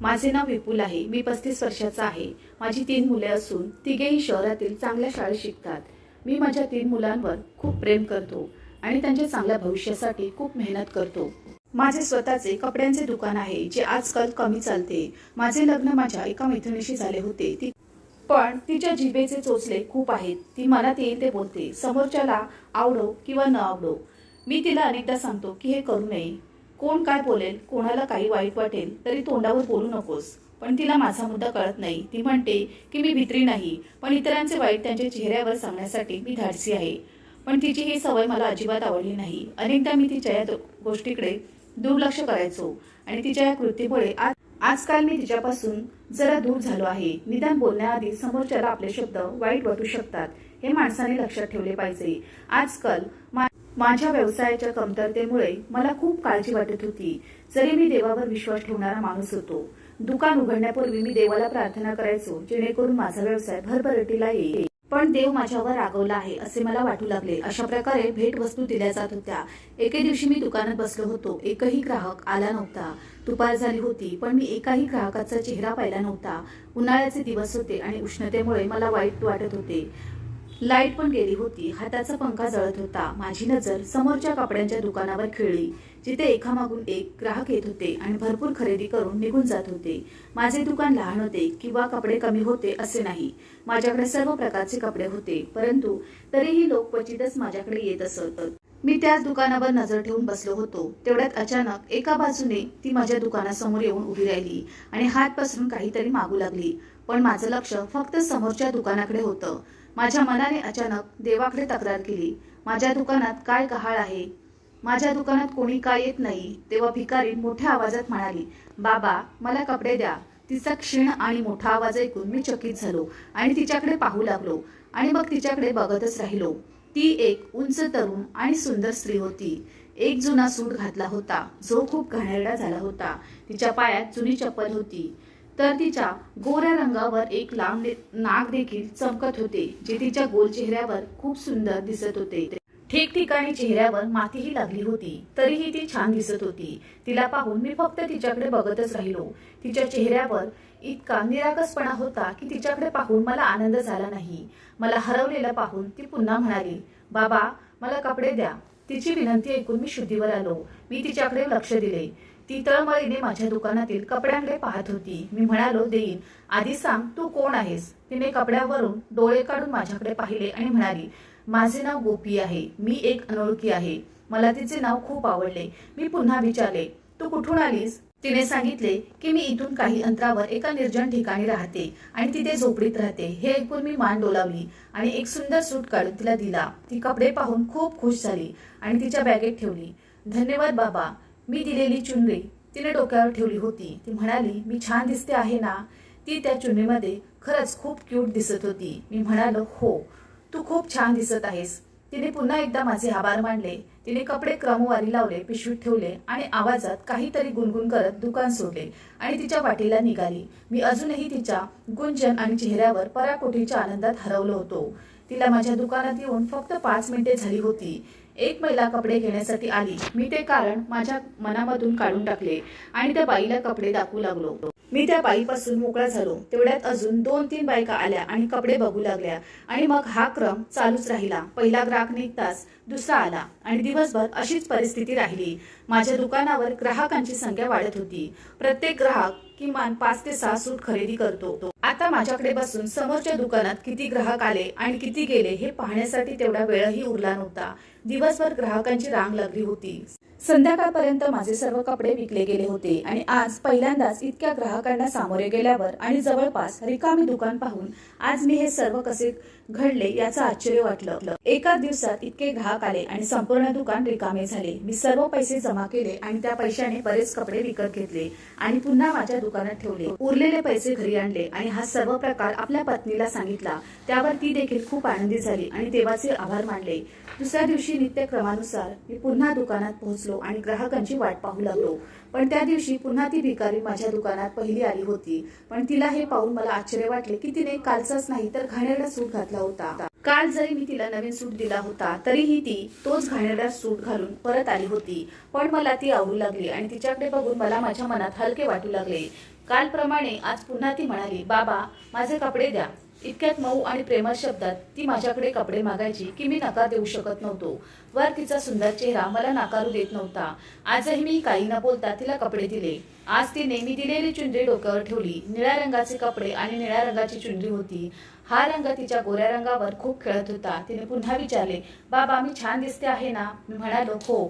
माझे नाव विपुल आहे. मी पस्तीस वर्षाचा आहे. माझी तीन मुले असून तिघेही शहरातील चांगल्या शाळेत शिकतात. मी माझ्या तीन मुलांवर खूप प्रेम करतो आणि त्यांच्या चांगल्या भविष्यासाठी खूप मेहनत करतो. माझे स्वतःचे कपड्यांचे दुकान आहे जे आजकाल कमी चालते. माझे लग्न माझ्या एका मैत्रिणीशी झाले होते. ती पण तिच्या जिभेचे चोचले खूप आहेत. ती मनात येईल ते बोलते. समोरच्याला आवडो किंवा न आवडो. मी तिला अनेकदा सांगतो की हे करू नये. कोण काय बोलेल कोणाला काही वाईट वाटेल तरी तोंडावर बोलू नकोस. पण तिला माझा मुद्दा कळत नाही. ती म्हणते की मी भित्री नाही पण इतरांचे वाईट त्यांच्या चेहऱ्यावर सांगण्यासाठी मी धाडसी आहे. पण तिची ही सवय मला अजिबात आवडली नाही. अनेकदा मी तिच्या या गोष्टीकडे दुर्लक्ष करायचो आणि तिच्या या कृतीमुळे आज आजकाल मी तिच्यापासून जरा दूर झालो आहे. निदान बोलण्याआधी समोरच्याला आपले शब्द वाईट वाटू शकतात हे माणसाने लक्षात ठेवले पाहिजे. आजकाल मा- माझ्या व्यवसायाच्या कमतरतेमुळे मला खूप काळजी वाटत होती. जरी मी देवावर विश्वास ठेवणारा माणूस होतो. दुकान उघडण्यापूर्वी मी देवाला प्रार्थना करायचो जेणेकरून माझा व्यवसाय भरभरटीला येईल. पण देव माझ्यावर रागवला आहे असे मला वाटू लागले. अशा प्रकारे भेट वस्तू दिल्या जात होत्या. एके दिवशी मी दुकानात बसलो होतो. एकही ग्राहक आला नव्हता. दुपार झाली होती पण मी एकाही ग्राहकाचा चेहरा पाहिला नव्हता. उन्हाळ्याचे दिवस होते आणि उष्णतेमुळे मला वाईट वाटत होते. लाइट पण गेली होती. हाताचा पंखा जळत होता. माझी नजर समोरच्या कपड्यांच्या दुकानावर खेळली जिथे एकामागून एक ग्राहक येत होते आणि भरपूर खरेदी करून निघून जात होते. माझे दुकान लहान होते किंवा कपडे कमी होते असे नाही. माझ्याकडे सर्व प्रकारचे कपडे होते परंतु तरीही लोक क्वचितच माझ्याकडे येत असत. मी त्याच दुकानावर नजर ठेवून बसलो होतो. तेवढ्यात अचानक एका बाजूने ती माझ्या दुकानासमोर येऊन उभी राहिली आणि हात पसरून काहीतरी मागू लागली. पण माझं लक्ष फक्त समोरच्या दुकानाकडे होतं. माझ्या मनाने अचानक देवाकडे तक्रार केली. माझ्या दुकानात काय गहाळ आहे? माझ्या दुकानात कोणी काय येत नाही? तेव्हा भिकारी मोठ्या आवाजात म्हणाली बाबा मला कपडे द्या. तिचा क्षीण आणि मोठा आवाज ऐकून मी चकित झालो आणि तिच्याकडे पाहू लागलो आणि मग तिच्याकडे बघतच राहिलो. ती एक उंच तरुण आणि सुंदर स्त्री होती. एक जुना सूट घातला होता. जो खूप घाणेरडा झाला होता. तिच्या पायात जुनी चप्पल होती. तर तिच्या गोऱ्या रंगावर एक लांब नाक देखील चमकत होते जे तिच्या गोल चेहऱ्यावर खूप सुंदर दिसत होते. ठिकठिकाणी चेहऱ्यावर मातीही लागली होती तरीही ती छान दिसत होती. तिला पाहून मी फक्त तिच्याकडे बघतच राहिलो. तिच्या चेहऱ्यावर इतका निरागसपणा होता की तिच्याकडे पाहून मला आनंद झाला नाही. मला हरवलेलं पाहून ती पुन्हा म्हणाली बाबा मला कपडे द्या. तिची विनंती ऐकून मी शुद्धीवर आलो. मी तिच्याकडे लक्ष दिले. ती तळमळीने माझ्या दुकानातील कपड्यांकडे पाहत होती. मी म्हणालो देईन. आधी सांग तू कोण आहेस? तिने कपड्यावरून डोळे काढून माझ्याकडे पाहिले आणि म्हणाली माझे नाव गोपी आहे. मी एक अनोळखी आहे. मला तिचे नाव खूप आवडले. मी पुन्हा विचारले तू कुठून आलीस? तिने सांगितले की मी इथून काही अंतरावर एका निर्जन ठिकाणी राहते आणि तिथे झोपडीत राहते. हे ऐकून मी मान डोलावली आणि एक सुंदर सूट काढून तिला दिला. ती कपडे पाहून खूप खुश झाली आणि तिच्या बॅगेत ठेवली. धन्यवाद बाबा. मी दिलेली चुनरी तिने डोक्यावर ठेवली होती. ती म्हणाली मी छान दिसते आहे ना? ती त्या चुनरीमध्ये खरंच खूप क्यूट दिसत होती. मी म्हणालो हो तू खूप छान दिसत आहेस. तिने पुन्हा एकदा माझे आभार मानले. तिने कपडे क्रमवारी लावले पिशवीत ठेवले आणि आवाजात काहीतरी गुणगुण करत दुकान सोडले आणि तिच्या वाटेला निघाली. मी अजूनही तिच्या गुंजन आणि चेहऱ्यावर पराकोटीच्या आनंदात हरवलो होतो. तिला माझ्या दुकानात येऊन फक्त पाच मिनिटे झाली होती. एक महिला कपडे घेण्यासाठी आली. मी ते कारण माझ्या मनामधून काढून टाकले आणि त्या बाईला कपडे दाखवू लागलो. मी त्या बाईपासून मोकळा झालो. तेवढ्यात अजून दोन तीन बायका आल्या आणि कपडे बघू लागल्या. आणि मग हा क्रम चालूच राहिला. पहिला ग्राहक निघताच दुसरा आला आणि दिवसभर अशीच परिस्थिती राहिली. माझ्या दुकानावर ग्राहकांची संख्या वाढत होती. प्रत्येक ग्राहक किमान पाच ते सहा सूट खरेदी करतो. आता माझ्याकडे बसून समोरच्या दुकानात किती ग्राहक आले आणि किती गेले हे पाहण्यासाठी तेवढा वेळही उरला नव्हता. दिवसभर ग्राहकांची रांग लागली होती. संध्याकाळपर्यंत माझे सर्व कपडे विकले गेले होते आणि आज पहिल्यांदाच इतक्या ग्राहकांना सामोरे गेल्यावर आणि जवळपास रिकामी दुकान पाहून आज मी हे सर्व कसे घडले याचं आश्चर्य वाटलं. एका दिवसात इतके ग्राहक आले आणि संपूर्ण दुकान रिकामे झाले. मी सर्व पैसे जमा केले आणि त्या पैशाने बरेच कपडे विकत घेतले आणि पुन्हा माझ्या दुकानात ठेवले. उरलेले पैसे घरी आणले आणि हा सर्व प्रकार आपल्या पत्नीला सांगितला. त्यावर ती देखील खूप आनंदी झाली आणि देवाचे आभार मानले. दुसऱ्या दिवशी नित्यक्रमानुसार मी पुन्हा दुकानात पोहोचलो. बसलो आणि ग्राहकांची वाट पाहू लागलो. पण त्या दिवशी पुन्हा ती भिकारी माझ्या दुकानात पहिली आली होती. पण तिला हे पाहून मला आश्चर्य वाटले की तिने कालचाच नाही तर घाणेरडा सूट घातला होता. काल जरी मी तिला नवीन सूट दिला होता तरीही ती तोच घाणेरडा सूट घालून परत आली होती. पण मला ती आवडू लागली आणि तिच्याकडे बघून मला माझ्या मनात हलके वाटू लागले. कालप्रमाणे आज पुन्हा ती म्हणाली बाबा माझे कपडे द्या. इतक्यात मऊ आणि प्रेमळ शब्दात ती माझ्याकडे कपडे मागायची की मी नकार देऊ शकत नव्हतो. वर तिचा सुंदर चेहरा मला नाकारू देत नव्हता. आजही मी काही न बोलता तिला कपडे दिले. आज तिने मी दिलेली चुंदरी डोक्यावर ठेवली. निळ्या रंगाचे कपडे आणि निळ्या रंगाची चुंदरी होती. हा रंग तिच्या गोऱ्या रंगावर खूप खेळत होता. तिने पुन्हा विचारले बाबा मी छान दिसते आहे ना? मी म्हणालो हो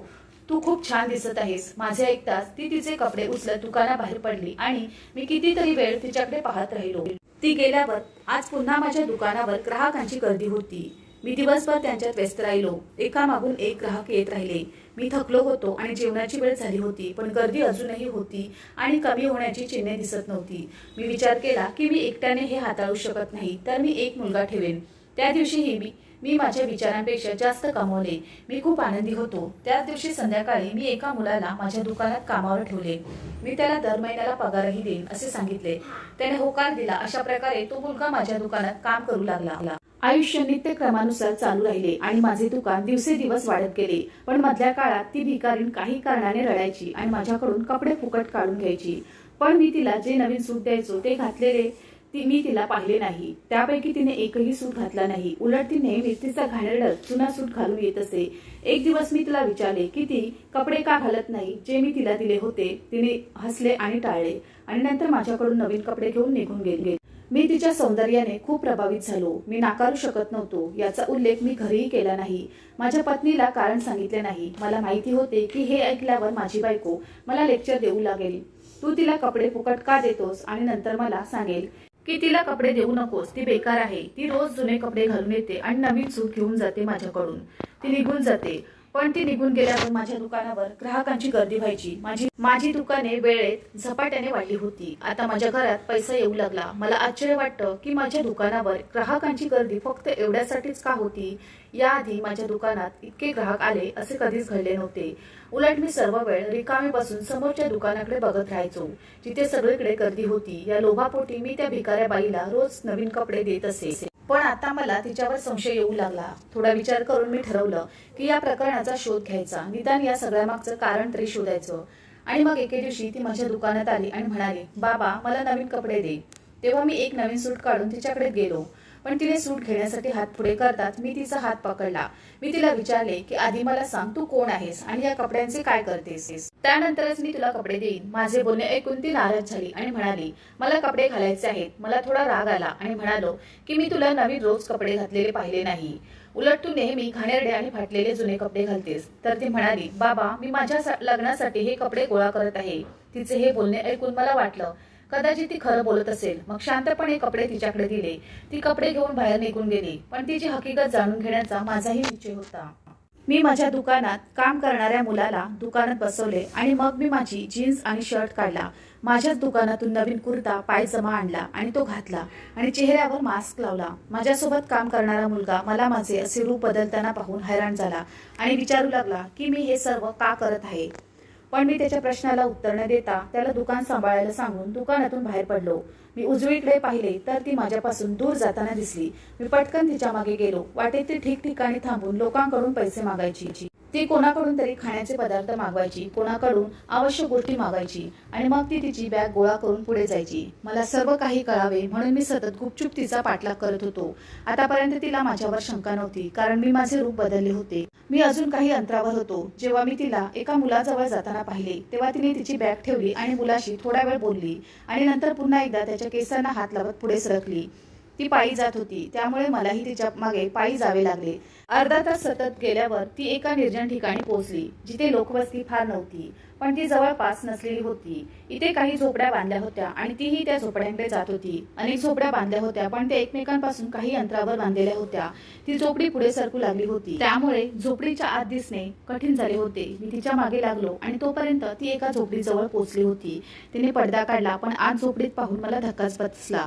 तू खूप छान दिसत आहेस. माझे ऐकताच ती तिचे कपडे उचलत दुकानाबाहेर पडली आणि मी कितीतरी वेळ तिच्याकडे पाहत राहिलो. ती गेल्यावर आज पुन्हा माझ्या दुकानावर ग्राहकांची गर्दी होती. मी दिवसभर त्यांच्यात व्यस्त राहिलो. एका मागून एक ग्राहक येत राहिले. मी थकलो होतो आणि जेवणाची वेळ झाली होती पण गर्दी अजूनही होती आणि कमी होण्याची चिन्हे दिसत नव्हती. मी विचार केला की मी एकट्याने हे हाताळू शकत नाही तर मी एक मुलगा ठेवेन. त्या दिवशीही मी मी माझ्या विचारांपेक्षा जास्त कमवले. मी खूप आनंदी होतो. त्याच दिवशी संध्याकाळी मी एका मुलाला माझ्या दुकानात कामावर ठेवले. मी त्याला दर महिन्याला पगारही देईन असे सांगितले. त्याने होकार दिला. अशा प्रकारे तो मुलगा माझ्या दुकानात काम करू लागला. आयुष्य नित्यक्रमानुसार चालू राहिले आणि माझे दुकान दिवसेदिवस वाढत गेले. पण मधल्या काळात ती भिकारीण काही कारणाने रडायची आणि माझ्याकडून कपडे फुकट काढून घ्यायची. पण मी तिला जे नवीन सूट द्यायचो ते घातलेले. ती मी तिला पाहिले नाही. त्यापैकी तिने एकही सूट घातला नाही. उलट ती नेहमीच तिचा घाणेरडा जुना सूट घालून येत असे. एक दिवस मी तिला विचारले की ती कपडे का घालत नाही? जे मी तिला दिले होते. तिने हसले आणि टाळले. आणि नंतर माझ्याकडून नवीन कपडे घेऊन निघून गेले. मी तिच्या सौंदर्याने खूप प्रभावित झालो. मी नाकारू शकत नव्हतो. याचा उल्लेख मी घरीही केला नाही. माझ्या पत्नीला कारण सांगितले नाही. मला माहिती होते की हे ऐकल्यावर माझी बायको मला लेक्चर देऊ लागेल. तू तिला कपडे फुकट का देतोस? आणि नंतर मला सांगेल की तिला कपडे देऊ नकोस ती बेकार आहे. ती रोज जुने कपडे घालून येते आणि नवीन सूट घेऊन जाते माझ्याकडून. ती निघून जाते. पण ती निघून गेल्यावर माझ्या दुकानावर ग्राहकांची गर्दी व्हायची. माझी माझी दुकाने वेळेत झपाट्याने वाढली होती. आता माझ्या घरात पैसा येऊ लागला. मला आश्चर्य वाटतं की माझ्या दुकानावर ग्राहकांची गर्दी फक्त एवढ्यासाठीच का होती? याआधी माझ्या दुकानात इतके ग्राहक आले असे कधीच घडले नव्हते. उलट मी सर्व वेळ रिकामी बसून समोरच्या दुकानाकडे बघत राहायचो. जिथे सगळीकडे गर्दी होती. या लोभापोटी मी त्या भिकाऱ्या बाईला रोज नवीन कपडे देत असे. पण आता मला तिच्यावर संशय येऊ लागला. थोडा विचार करून मी ठरवलं की या प्रकरणाचा शोध घ्यायचा. निदान या सगळ्यामागचं कारण तरी शोधायचं. आणि मग एके दिवशी ती माझ्या दुकानात आली आणि म्हणाली बाबा मला नवीन कपडे दे. तेव्हा मी एक नवीन सूट काढून तिच्याकडे गेलो. पण तिने सूट घेण्यासाठी हात पुढे करतात मी तिचा हात पकडला. मी तिला विचारले की आधी मला सांग तू कोण आहेस आणि या कपड्यांचे काय करतेस? त्यानंतरच मी तुला कपडे देईन. माझे बोलणे ऐकून ती नाराज झाली आणि म्हणाली मला कपडे घालायचे आहेत. मला थोडा राग आला. आणि म्हणालो की मी तुला नवीन रोज कपडे घातलेले पाहिले नाही. उलट तू नेहमी घाणेरडे आणि फाटलेले जुने कपडे घालतेस. तर ती म्हणाली बाबा मी माझ्या लग्नासाठी हे कपडे गोळा करत आहे. तिचे हे बोलणे ऐकून मला वाटलं कदाचित ती खरं बोलत असेल. मग शांतपणे कपडे तिच्याकडे दिले. ती कपडे घेऊन बाहेर निघून गेली. पण तिची हकीकत जाणून घेण्याचा माझाही निश्चय होता. मी माझ्या दुकानात काम करणाऱ्या मुलाला दुकानात बसवले आणि मग मी माझी जीन्स आणि शर्ट काढला. माझ्याच दुकानातून नवीन कुर्ता पायजमा आणला आणि तो घातला आणि चेहऱ्यावर मास्क लावला. माझ्यासोबत काम करणारा मुलगा मला माझे असे रूप बदलताना पाहून हैराण झाला आणि विचारू लागला की मी हे सर्व का करत आहे? पण मी त्याच्या प्रश्नाला उत्तर न देता त्याला दुकान सांभाळायला सांगून दुकानातून बाहेर पडलो. मी उजवीकडे पाहिले तर ती माझ्यापासून दूर जाताना दिसली. मी पटकन तिच्यामागे गेलो. वाटेत ती ठिकठिकाणी थांबून लोकांकडून पैसे मागायची. ती कोणाकडून तरी खाण्याचे पदार्थ मागवायची कोणाकडून आवश्यक गोष्टी मागायची आणि मग ती तिची बॅग गोळा करून पुढे जायची. मला सर्व काही कळावे म्हणून मी सतत गुपचूप तिचा पाठलाग करत होतो. आतापर्यंत तिला माझ्यावर शंका नव्हती कारण मी माझे रूप बदलले होते. मी अजून काही अंतरावर होतो. जेव्हा मी तिला एका मुलाजवळ जाताना पाहिले तेव्हा तिने तिची बॅग ठेवली आणि मुलाशी थोडा वेळ बोलली आणि नंतर पुन्हा एकदा त्याच्या केसांना हात लावत पुढे सरकली. ती पायी जात होती. त्यामुळे मलाही तिच्यामागे पायी जावे लागले. अर्धा तास सतत गेल्यावर ती एका निर्जन ठिकाणी पोहोचली जिथे लोकवस्ती फार नव्हती पण ती जवळपास नसलेली होती. इथे काही झोपड्या बांधल्या होत्या आणि तीही त्या झोपड्यांकडे जात होती. अनेक झोपड्या बांधल्या होत्या पण त्या एकमेकांपासून काही अंतरावर बांधलेल्या होत्या. ती झोपडी पुढे सरकू लागली होती. त्यामुळे झोपडीच्या आत दिसणे कठीण झाले होते. मी तिच्यामागे लागलो आणि तोपर्यंत ती एका झोपडीजवळ पोहोचली होती. तिने पडदा काढला पण आत झोपडीत पाहून मला धक्काच बसला.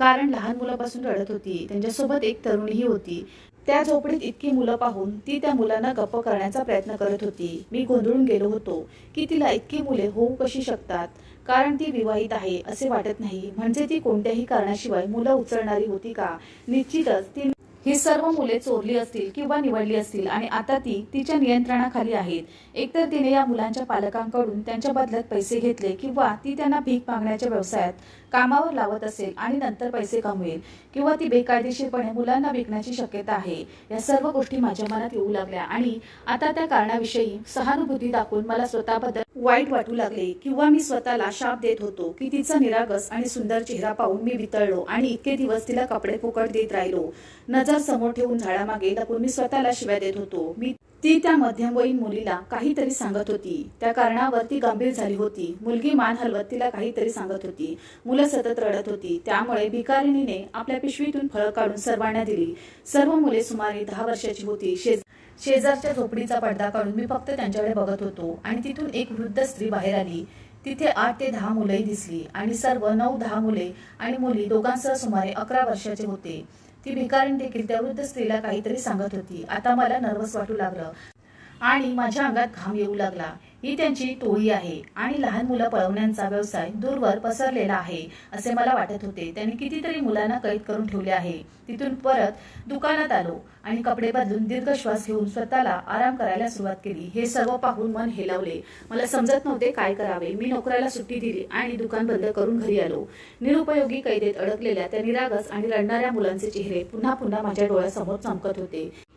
कारण लहान मुलापासून रडत होती. त्यांच्यासोबत एक तरुणीही होती. त्या झोपडीत इतकी मुलं पाहून ती त्या मुलांना गप्प करण्याचा प्रयत्न करत होती. मी गोंधळून गेलो होतो की तिला इतकी मुले होऊ कशी शकतात? कारण ती विवाहित आहे असे वाटत नाही. म्हणजे ती कोणत्याही कारणाशिवाय मुलं उचलणारी होती का? निश्चितच ती ही सर्व मुले चोरली असतील किंवा निवडली असतील आणि आता ती तिच्या नियंत्रणाखाली आहेत. एकतर तिने या मुलांच्या पालकांकडून त्यांच्या बदल्यात पैसे घेतले किंवा ती त्यांना भीक मागण्याच्या व्यवसायात कामावर लावत असेल आणि नंतर पैसे कमवेल किंवा ती बेकायदेशीरपणे मुलांना विकण्याची शक्यता आहे या सर्व गोष्टी माझ्या मनात येऊ लागल्या आणि आता त्या कारणाविषयी सहानुभूती दाखवून मला स्वतःबद्दल वाईट वाटू लागले किंवा मी स्वतःला शाप देत होतो की तिचा निरागस आणि सुंदर चेहरा पाहून मी वितळलो आणि इतके दिवस तिला कपडे फुकट देत राहिलो. नजर समोर ठेवून झाडामागे लपून मी स्वतःला शिव्या देत होतो. मी ती त्या मध्यमवयीन मुलीला काहीतरी सांगत होती. त्या कारणावर ती गंभीर झाली होती. मुलगी मान हलवत तिला काहीतरी सांगत होती. मुलं सतत रडत होती. त्यामुळे भिकारिणीने आपल्या पिशवीतून फळं काढून सर्वांना दिली. सर्व मुले सुमारे दहा वर्षाची होती. शेज शेजारच्या झोपडीचा पडदा काढून मी फक्त त्यांच्याकडे बघत होतो. आणि तिथून एक वृद्ध स्त्री बाहेर आली. तिथे आठ ते दहा मुलंही दिसली आणि सर्व नऊ दहा मुले आणि मुली दोघांसह सुमारे अकरा वर्षाचे होते. ती भिकारीण देखील त्या वृद्ध स्त्रीला काहीतरी सांगत होती. आता मला नर्वस वाटू लागलं आणि माझ्या अंगात घाम येऊ लागला. ही त्यांची टोळी आहे आणि लहान मुलं पळवण्याचा व्यवसाय दूरवर पसरलेला आहे असे मला वाटत होते. त्यांनी कितीतरी मुलांना कैद करून ठेवले आहे. तिथून परत दुकानात आलो आणि कपडे बदलून दीर्घ श्वास घेऊन स्वतःला आराम करायला सुरुवात केली. हे सर्व पाहून मन हेलावले. मला समजत नव्हते काय करावे. मी नोकऱ्याला सुट्टी दिली आणि दुकान बंद करून घरी आलो. निरुपयोगी कैदेत अडकलेल्या त्या निरागस आणि रडणाऱ्या मुलांचे चेहरे पुन्हा पुन्हा माझ्या डोळ्यासमोर चमकत होते.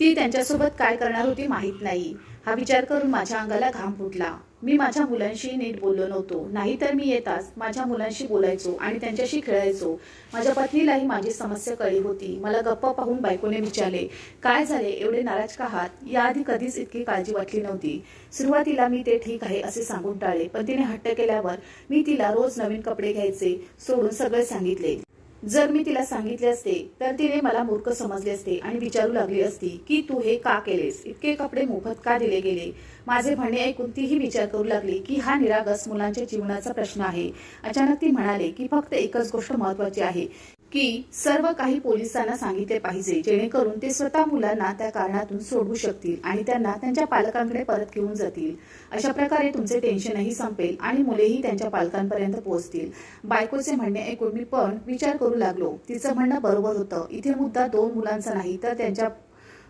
ती त्यांच्यासोबत काय करणार होती माहीत नाही. हा विचार करून माझ्या अंगाला घाम फुटला. मी माझ्या मुलांशी नीट बोललो नव्हतो. नाहीतर मी येताच माझ्या मुलांशी बोलायचो आणि त्यांच्याशी खेळायचो. माझ्या पत्नीलाही माझी समस्या कळली होती. मला गप्प पाहून बायकोने विचारले काय झाले? एवढे नाराज का आहात? याआधी कधीच इतकी काळजी वाटली नव्हती. सुरुवातीला मी ते ठीक आहे असे सांगून टाळले पण तिने हट्ट केल्यावर मी तिला रोज नवीन कपडे घ्यायचे सोडून सगळे सांगितले. जर मी तिला सांगितले असते तर तिने मला मूर्ख समजले असते आणि विचारू लागली असती की तू हे का केलेस? इतके कपडे मोफत का दिले गेले? माझे म्हणणे ऐकून तीही विचार करू लागली की हा निरागस मुलांच्या जीवनाचा प्रश्न आहे. अचानक ती म्हणाले की फक्त एकच गोष्ट महत्वाची आहे. की सर्व काही पोलिसांना सांगितले पाहिजे जेणेकरून ते स्वतः मुलांना त्या कारणातून सोडवू शकतील आणि त्यांना त्यांच्या पालकांकडे परत घेऊन जातील. अशा प्रकारे तुमचे टेन्शनही संपेल आणि मुलेही त्यांच्या पालकांपर्यंत पोहोचतील. बायकोचे म्हणणे ऐकून मी पण विचार करू लागलो. तिचं म्हणणं बरोबर होतं. इथे मुद्दा दोन मुलांचा नाही तर त्यांच्या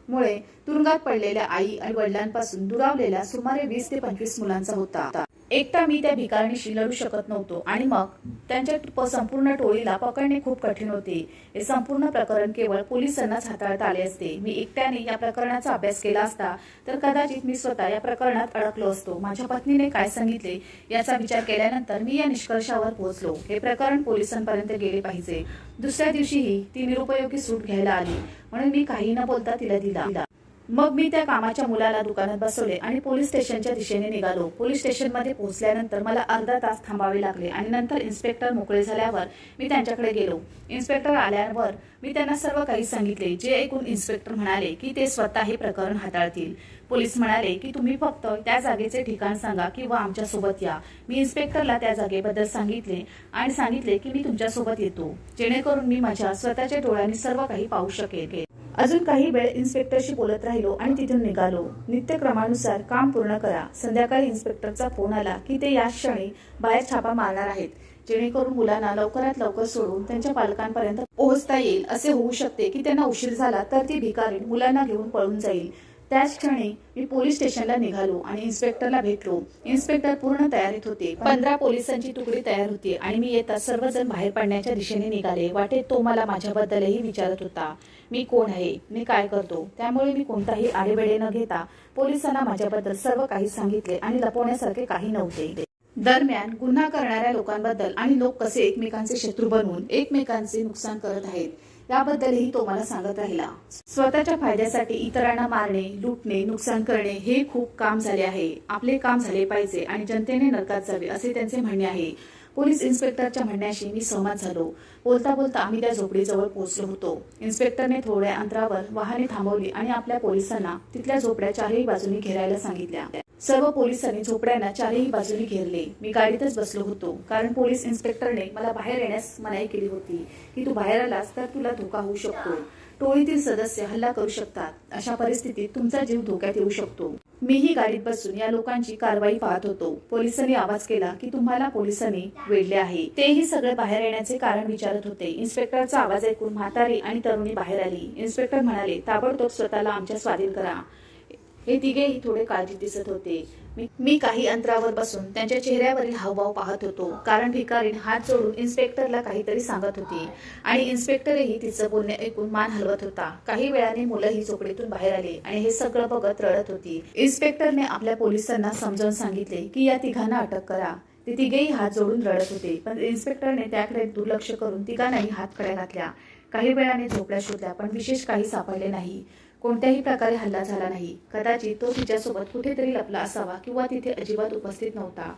मुळे तुरुंगात पडलेल्या आई आणि वडिलांपासून दुरावलेल्या सुमारे वीस ते पंचवीस मुलांचा होता. एकटा मी त्या भिकारणीशी लढू शकत नव्हतो. आणि मग त्यांच्या संपूर्ण टोळीला पकडणे खूप कठीण होते. हे संपूर्ण प्रकरण केवळ पोलिसांनाच हाताळता आले असते. मी एकट्याने या प्रकरणाचा अभ्यास केला असता तर कदाचित मी स्वतः या प्रकरणात अडकलो असतो. माझ्या पत्नीने काय सांगितले याचा विचार केल्यानंतर मी या निष्कर्षावर पोहोचलो. हे प्रकरण पोलिसांपर्यंत गेले पाहिजे. दुसऱ्या दिवशीही ती निरुपयोगी सूट घ्यायला आली. म्हणून मी काही न बोलता तिला दिला. मग मी त्या कामाच्या मुलाला दुकानात बसवले आणि पोलीस स्टेशनच्या दिशेने निघालो. पोलीस स्टेशनमध्ये पोहोचल्यानंतर मला अर्धा तास थांबावे लागले आणि नंतर इन्स्पेक्टर मोकळे झाल्यावर मी त्यांच्याकडे गेलो. इन्स्पेक्टर आल्यावर मी त्यांना सर्व काही सांगितले जे ऐकून इन्स्पेक्टर म्हणाले की ते स्वतः हे प्रकरण हाताळतील. पोलीस म्हणाले की तुम्ही फक्त त्या जागेचे ठिकाण सांगा किंवा आमच्यासोबत या. मी इन्स्पेक्टरला त्या जागेबद्दल सांगितले आणि सांगितले की मी तुमच्यासोबत येतो जेणेकरून मी माझ्या स्वतःच्या डोळ्यांनी सर्व काही पाहू शकेल. अजून काही वेळ इन्स्पेक्टरशी बोलत राहिलो आणि तिथून निघालो. नित्यक्रमानुसार काम पूर्ण करा. संध्याकाळी इन्स्पेक्टरचा फोन आला की ते या क्षणी बाहेर छापा मारणार आहेत जेणेकरून मुलांना लवकरात लवकर सोडून त्यांच्या पालकांपर्यंत पोहोचता येईल. असे होऊ शकते की त्यांना उशीर झाला तर ती भिकारी मुलांना घेऊन पळून जाईल. त्याच क्षणी मी पोलीस स्टेशनला निघालो आणि इन्स्पेक्टरला भेटलो. इन्स्पेक्टर पूर्ण तयारीत होते. पंधरा पोलिसांची तुकडी तयार होती आणि मी येता सर्वजण बाहेर पडण्याच्या दिशेने निघाले. वाटेत तो मला माझ्याबद्दलही विचारत होता. मी कोण आहे? मी काय करतो? त्यामुळे मी कोणताही आडेवेडे न घेता पोलिसांना माझ्याबद्दल सर्व काही सांगितले आणि लपवण्यासारखे काही नव्हते. दरम्यान गुन्हा करणाऱ्या लोकांबद्दल आणि लोक कसे एकमेकांचे शत्रू बनवून एकमेकांचे नुकसान करत आहेत याबद्दलही तो मला सांगत राहिला. स्वतःच्या फायद्यासाठी इतरांना मारणे लुटणे नुकसान करणे हे खूप काम झाले आहे. आपले काम झाले पाहिजे आणि जनतेने नरकात जावे असे त्यांचे म्हणणे आहे. पोलीस इन्स्पेक्टरच्या म्हणण्याशी मी सहमत झालो. बोलता बोलता आम्ही त्या झोपडीजवळ पोहोचलो होतो. इन्स्पेक्टरने थोड्या अंतरावर वाहने थांबवली आणि आपल्या पोलिसांना तिथल्या झोपड्या चारही बाजूनी घेरायला सांगितल्या. सर्व पोलिसांनी झोपड्यांना चारही बाजूनी घेरले. मी गाडीतच बसलो होतो. कारण पोलीस इन्स्पेक्टरने मला बाहेर येण्यास मनाई केली होती. की तू बाहेर आलास तर तुला धोका होऊ शकतो. टोळीतील सदस्य हल्ला करू शकतात. अशा परिस्थितीत तुमचा जीव धोक्यात येऊ शकतो. मीही गाडीत बसून या लोकांची कारवाई पाहत होतो. पोलिसांनी आवाज केला की तुम्हाला पोलिसांनी वेढले आहे. तेही सगळे बाहेर येण्याचे कारण विचारत होते. इन्स्पेक्टरचा आवाज ऐकून म्हातारी आणि तरुणी बाहेर आली. इन्स्पेक्टर म्हणाले ताबडतोब स्वतःला आमच्या स्वाधीन करा. हे तिघेही थोडे काळजीत दिसत होते. मी- मी काही अंतरावर बसून त्यांच्या चेहऱ्यावरील हावभाव पाहत होतो. कारण भिकारीन हात जोडून इन्स्पेक्टरला काहीतरी सांगत होती. आणि इन्स्पेक्टरही तिचं बोलणे ऐकून मान हलवत होता. काही वेळाने मुलंही झोपडीतून बाहेर आली आणि हे सगळं बघत रडत होती. इन्स्पेक्टरने आपल्या पोलिसांना समजावून सांगितले की या तिघांना अटक करा. ते तिघेही हात जोडून रडत होते. पण इन्स्पेक्टरने त्याकडे दुर्लक्ष करून तिघांनाही हात कड्या घातल्या. काही वेळाने झोपड्या शोधल्या पण विशेष काही सापडले नाही. कोणत्याही प्रकारे हल्ला झाला नाही. कदाचित तो तिच्यासोबत कुठेतरी लपला असावा किंवा तिथे अजिबात उपस्थित नव्हता.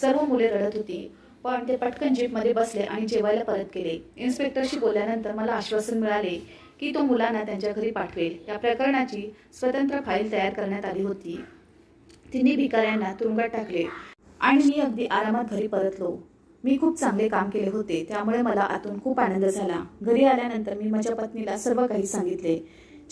सर्व मुले रडत होती. पण ते पटकन जीपमध्ये बसले आणि जेवायला परत गेले. इन्स्पेक्टरशी बोलल्यानंतर मला आश्वासन मिळाले की तो मुलांना त्यांच्या घरी पाठवेल. या प्रकरणाची स्वतंत्र फाईल तयार करण्यात आली होती. तिन्ही भिकाऱ्यांना तुरुंगात टाकले आणि मी अगदी आरामात घरी परतलो. मी खूप चांगले काम केले होते. त्यामुळे मला आतून खूप आनंद झाला. घरी आल्यानंतर मी माझ्या पत्नीला सर्व काही सांगितले.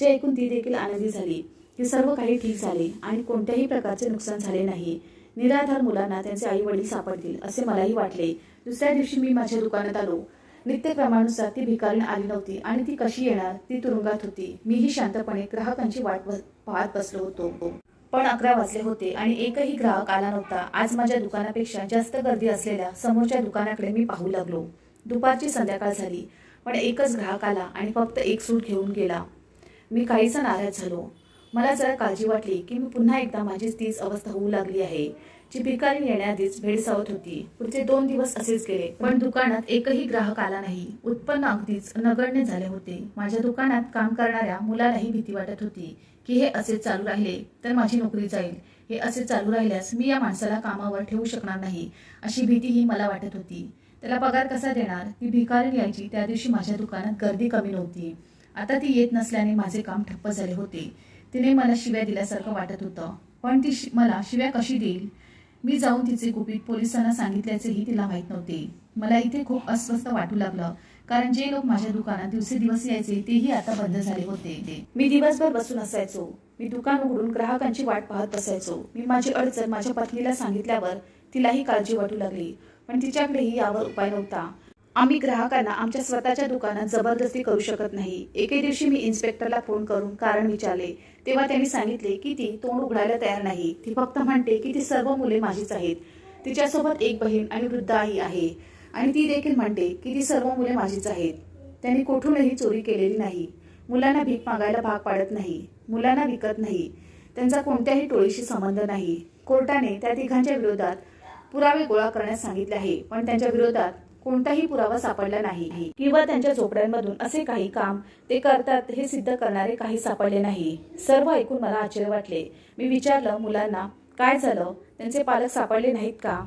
जे ऐकून ती देखील आनंदी झाली. की सर्व काही ठीक झाले आणि कोणत्याही प्रकारचे नुकसान झाले नाही. निराधार मुलांना त्यांचे आई वडील सापडतील असे मलाही वाटले. दुसऱ्या दिवशी मी माझ्या दुकानात आलो. नित्यक्रमानुसार ती भिकारीण आली नव्हती आणि ती कशी येणार ती तुरुंगात होती. मीही शांतपणे ग्राहकांची वाट पाहत बसलो होतो. पण अकरा वाजले होते आणि एकही ग्राहक आला नव्हता. आज माझ्या दुकानापेक्षा जास्त गर्दी असलेल्या समोरच्या दुकानाकडे मी पाहू लागलो. दुपारची संध्याकाळ झाली पण एकच ग्राहक आला आणि फक्त एक सूट घेऊन गेला. मी काहीसा नाराज झालो. मला जरा काळजी वाटली की मी पुन्हा एकदा माझीच तीच अवस्था होऊ लागली आहे. जी भिकारी येण्याआधीच भेडसावत होती. पुढचे दोन दिवस असेच गेले पण दुकानात एकही ग्राहक आला नाही. उत्पन्न अगदीच नगण्य झाले होते. माझ्या दुकानात काम करणाऱ्या मुलालाही भीती वाटत होती की हे असे चालू राहिले तर माझी नोकरी जाईल. हे असे चालू राहिल्यास मी या माणसाला कामावर ठेवू शकणार नाही अशी भीतीही मला वाटत होती. त्याला पगार कसा देणार? ती भिकारी यायची त्या दिवशी माझ्या दुकानात गर्दी कमी नव्हती. आता ती येत नसल्याने माझे काम ठप्प झाले होते. तिने मला शिव्या दिल्यासारखं वाटत होतं. पण ती शि- मला शिव्या कशी देईल? मी जाऊन तिचे गुपित पोलिसांना सांगितल्याचेही तिला माहीत नव्हते. मला इथे खूप अस्वस्थ वाटू लागलं कारण जे लोक माझ्या दुकानात दिवसेदिवस यायचे तेही आता बंद झाले होते. मी दिवसभर बसून असायचो. मी दुकान उघडून ग्राहकांची वाट पाहत बसायचो. मी माझी अडचण माझ्या पत्नीला सांगितल्यावर तिलाही काळजी वाटू लागली. पण तिच्याकडेही यावर उपाय नव्हता. आम्ही ग्राहकांना आमच्या स्वतःच्या दुकानात जबरदस्ती करू शकत नाही. एके दिवशी मी इन्स्पेक्टरला फोन करून कारण विचारले. तेव्हा त्यांनी सांगितले की ती तोंड उघडायला तयार नाही. ती फक्त म्हणते की ती सर्व मुले माझीच आहेत. तिच्यासोबत एक बहीण आणि वृद्ध आई आहे. आणि ती देखील म्हणते की ती सर्व मुले माझीच आहेत. त्यांनी कोठूनही चोरी केलेली नाही. मुलांना भीक मागायला भाग पाडत नाही. मुलांना विकत नाही. त्यांचा कोणत्याही टोळीशी संबंध नाही. कोर्टाने त्या तिघांच्या विरोधात पुरावे गोळा करण्यास सांगितले आहे. पण त्यांच्या विरोधात कोणताही पुरावा सापडला नाही. किंवा त्यांच्या झोपड्यांमधून असे काही काम ते करतात हे सिद्ध करणारे काही सापडले नाही. सर्व ऐकून मला आश्चर्य वाटले. मी विचारलं मुलांना काय झालं? त्यांचे पालक सापडले नाहीत का?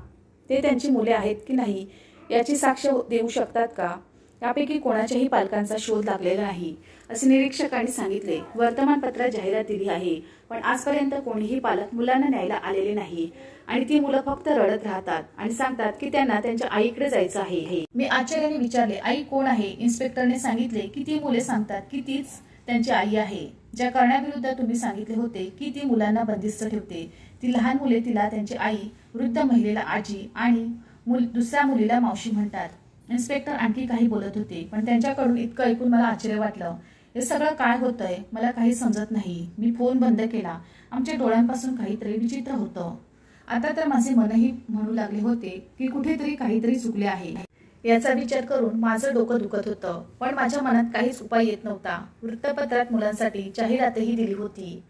ते त्यांची मुले आहेत की नाही? याची साक्ष देऊ शकतात का? यापैकी कोणाच्याही पालकांचा शोध लागलेला नाही. असे निरीक्षकांनी सांगितले. वर्तमानपत्रात जाहिरात दिली आहे पण आजपर्यंत कोणीही पालक मुलांना न्यायला आलेले नाही. आणि ती मुलं फक्त रडत राहतात आणि सांगतात की त्यांना त्यांच्या आईकडे जायचं आहे हे. मी आश्चर्याने विचारले आई कोण आहे? इन्स्पेक्टरने सांगितले की ती मुले सांगतात की तीच त्यांची आई आहे. ज्या कारणाविरुद्ध तुम्ही सांगितले होते की ती मुलांना बंदिस्त ठेवते. ती लहान मुले तिला त्यांची आई वृद्ध महिलेला आजी आणि मुल दुसऱ्या मुलीला मावशी म्हणतात. इन्स्पेक्टर आणखी काही बोलत होते पण त्यांच्याकडून इतकं ऐकून मला आश्चर्य वाटलं. हे सगळं काय होतंय? मला काही समजत नाही. मी फोन बंद केला. आमच्या डोळ्यांपासून काहीतरी विचित्र होतं. आता तर माझे मनही म्हणू लागले होते की कुठेतरी काहीतरी चुकले आहे. याचा विचार करून माझं डोकं दुखत होतं. पण माझ्या मनात काहीच उपाय येत नव्हता. वृत्तपत्रात मुलांसाठी जाहिरातही दिली होती.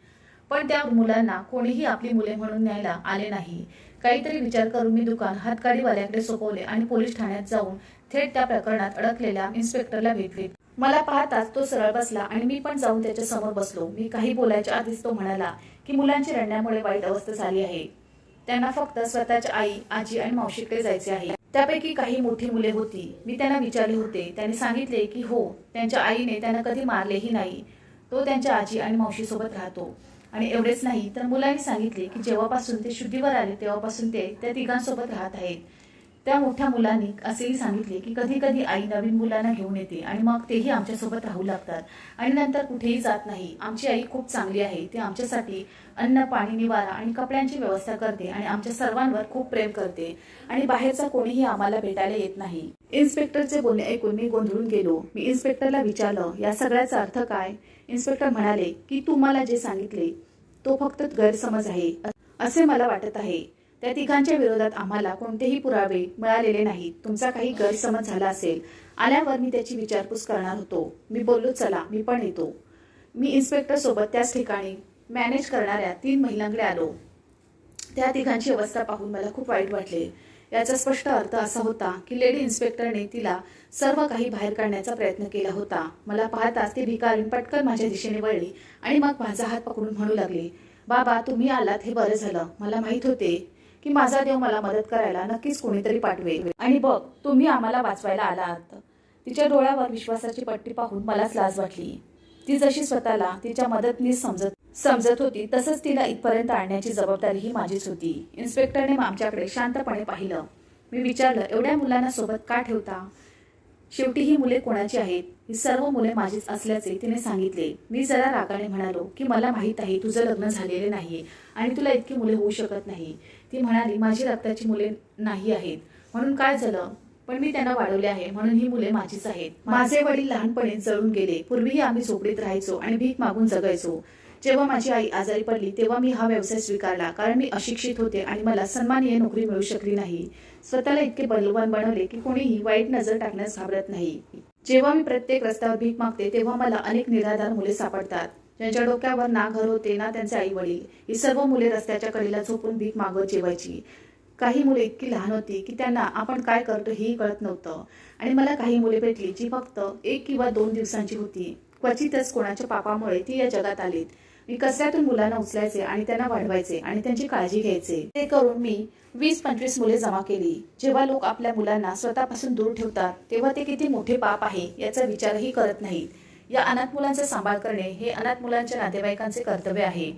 पण त्या मुलांना कोणीही आपली मुले म्हणून न्यायला आले नाही. काहीतरी विचार करून मी दुकान हातगाडीवाल्याकडे सोपवले आणि पोलीस ठाण्यात जाऊन थेट त्या प्रकरणात अडकलेल्या इन्स्पेक्टरला भेटले. मला पाहताच तो सरळ बसला आणि मी पण जाऊन त्याच्यासमोर बसलो. मी काही बोलायच्या आधीच तो म्हणाला की मुलांची रडण्यामुळे वाईट अवस्था झाली आहे. त्यांना फक्त स्वतःच्या आई आजी आणि मावशीकडे जायचे आहे. त्यापैकी काही मोठी मुले होती. मी त्यांना विचारले होते. त्यांनी सांगितले की हो त्यांच्या आईने त्यांना कधी मारलेही नाही. तो त्यांच्या आजी आणि मावशीसोबत राहतो. आणि एवढेच नाही तर मुलांनी सांगितले की जेव्हापासून ते शुद्धीवर आले तेव्हापासून ते त्या तिघांसोबत राहत आहेत. त्या मोठ्या मुलांनी असेही सांगितले की कधी कधी आई नवीन मुलांना घेऊन येते आणि मग तेही आमच्यासोबत राहू लागतात. आणि नंतर कुठेही जात नाही. आमची आई खूप चांगली आहे. ती आमच्यासाठी अन्न पाणी निवारा आणि कपड्यांची व्यवस्था करते आणि आमच्या सर्वांवर खूप प्रेम करते. आणि बाहेरचा कोणीही आम्हाला भेटायला येत नाही. इन्स्पेक्टरचे बोलणे ऐकून मी गोंधळून गेलो. मी इन्स्पेक्टरला विचारलं या सगळ्याचा अर्थ काय? इन्स्पेक्टर म्हणाले की तू मला जे सांगितले तो फक्त गैरसमज आहे असे मला वाटत आहे. त्या तिघांच्या विरोधात आम्हाला कोणतेही पुरावे मिळालेले नाहीत. तुमचा काही गैरसमज झाला असेल आल्यावर मी त्याची विचारपूस करणार होतो. मी बोललो चला मी पण येतो. मी इन्स्पेक्टर सोबत त्याच ठिकाणी मॅनेज करणाऱ्या तीन महिलांकडे आलो. त्या तिघांची अवस्था पाहून मला खूप वाईट वाटले. याचा स्पष्ट अर्थ असा होता की लेडी इन्स्पेक्टरने तिला सर्व काही बाहेर काढण्याचा प्रयत्न केला होता. मला पाहताच ती भिकारीण पटकन माझ्या दिशेने वळली आणि मग माझा हात पकडून म्हणू लागली बाबा तुम्ही आलात हे बरं झालं. मला माहीत होते की माझा देव मला मदत करायला नक्कीच कोणीतरी पाठवेल. आणि बघ तुम्ही आम्हाला वाचवायला आलात. तिच्या डोळ्यावर विश्वासाची पट्टी पाहून मलाच लाज वाटली. ती जशी स्वतःला तिच्या मदतनीस समजत समजत होती तसंच तिला इथपर्यंत आणण्याची जबाबदारी ही माझीच होती. इन्स्पेक्टरने आमच्याकडे शांतपणे पाहिलं. मी विचारलं एवढ्या मुलांना सोबत का ठेवता? शेवटी ही मुले कोणाची आहेत? ही सर्व मुले माझीच असल्याचे तिने सांगितले. मी जरा रागाने म्हणालो की मला माहीत आहे तुझं लग्न झालेले नाही आणि तुला इतकी मुले होऊ शकत नाही. ती म्हणाली माझी रक्ताची मुले नाही आहेत. म्हणून काय झालं? पण मी त्यांना वाढवले आहे. म्हणून ही मुले माझीच आहेत. माझे वडील लहानपणी जळून गेले. पूर्वीही आम्ही झोपडीत राहायचो आणि भीक मागून जगायचो. जेव्हा माझी आई आजारी पडली तेव्हा मी हा व्यवसाय स्वीकारला. कारण मी अशिक्षित होते आणि मला सन्मानीय नोकरी मिळू शकली नाही. स्वतःला इतके बलवान बनवले की कोणीही वाईट नजर टाकण्यास घाबरत नाही. जेव्हा मी प्रत्येक रस्त्यावर भीक मागते तेव्हा मला अनेक निराधार मुले सापडतात. ज्यांच्या डोक्यावर ना घर होते ना त्यांचे आई वडील ही सर्व मुले रस्त्याच्या कडेला झोपून भीक मागत जेवायची. काही मुले इतकी लहान होती की त्यांना आपण काय करतो हेही कळत नव्हतं. आणि मला काही मुले भेटली जी फक्त एक किंवा दोन दिवसांची होती. क्वचितच कोणाच्या पापामुळे ती या जगात आलीत. मी कचऱ्यातून मुलांना उचलायचे आणि त्यांना वाढवायचे आणि त्यांची काळजी घ्यायचे. ते करून मी वीस पंचवीस मुले जमा केली. जेव्हा लोक आपल्या मुलांना स्वतःपासून दूर ठेवतात तेव्हा ते किती मोठे पाप आहे याचा विचारही करत नाहीत. या अनाथ मुलांचा सांभाळ करणे हे अनाथ मुलांच्या नातेवाईकांचे कर्तव्य आहे.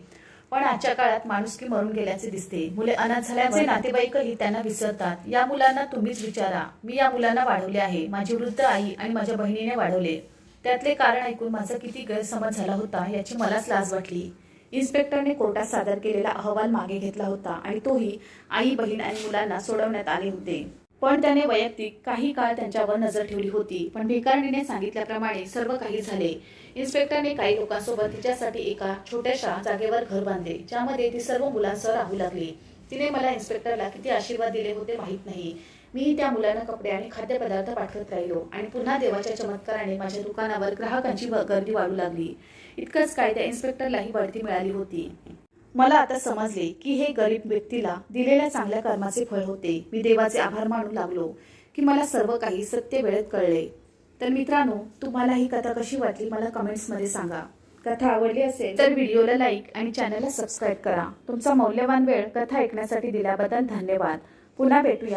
पण आजच्या काळात माणुसकी मरून गेल्याचे दिसते. मुले अनाथ झाल्याचे नातेवाईकही त्यांना विसरतात. या मुलांना तुम्हीच विचारा. मी या मुलांना वाढवले आहे. माझी वृद्ध आई आणि माझ्या बहिणीने वाढवले. त्यातले कारण ऐकून माझा किती गैरसमज झाला होता याची मलाच लाज वाटली. इन्स्पेक्टरने कोर्टात सादर केलेला अहवाल मागे घेतला होता आणि तोही आई बहीण आणि मुलांना सोडवण्यात आले होते. पण त्याने वैयक्तिक काही काळ त्यांच्यावर नजर ठेवली होती. पण भिकारणीने सांगितल्याप्रमाणे सर्व काही झाले. इन्स्पेक्टरने काही लोकांसोबत तिच्यासाठी एका छोट्याशा जागेवर घर बांधले ज्यामध्ये ती सर्व मुलांसह राहू लागली. तिने मला इन्स्पेक्टरला किती आशीर्वाद दिले होते माहीत नाही. मी त्या मुलांना कपडे आणि खाद्यपदार्थ पाठवत राहिलो आणि पुन्हा देवाच्या चमत्काराने माझ्या दुकानावर ग्राहकांची गर्दी वाढू लागली. इतकंच काय त्या इन्स्पेक्टरलाही बढती मिळाली होती. मला आता समजले की हे गरीब व्यक्तीला दिलेल्या चांगल्या कर्माचे फळ होते. मी देवाचे आभार मानू लागलो की मला सर्व काही सत्य वेळेत कळले. तर मित्रांनो तुम्हाला ही कथा कशी वाटली मला कमेंट्समध्ये सांगा. कथा आवडली असेल तर व्हिडिओला लाईक आणि चॅनलला सबस्क्राईब करा. तुमचा मौल्यवान वेळ कथा ऐकण्यासाठी दिल्याबद्दल धन्यवाद. पुन्हा भेटूया.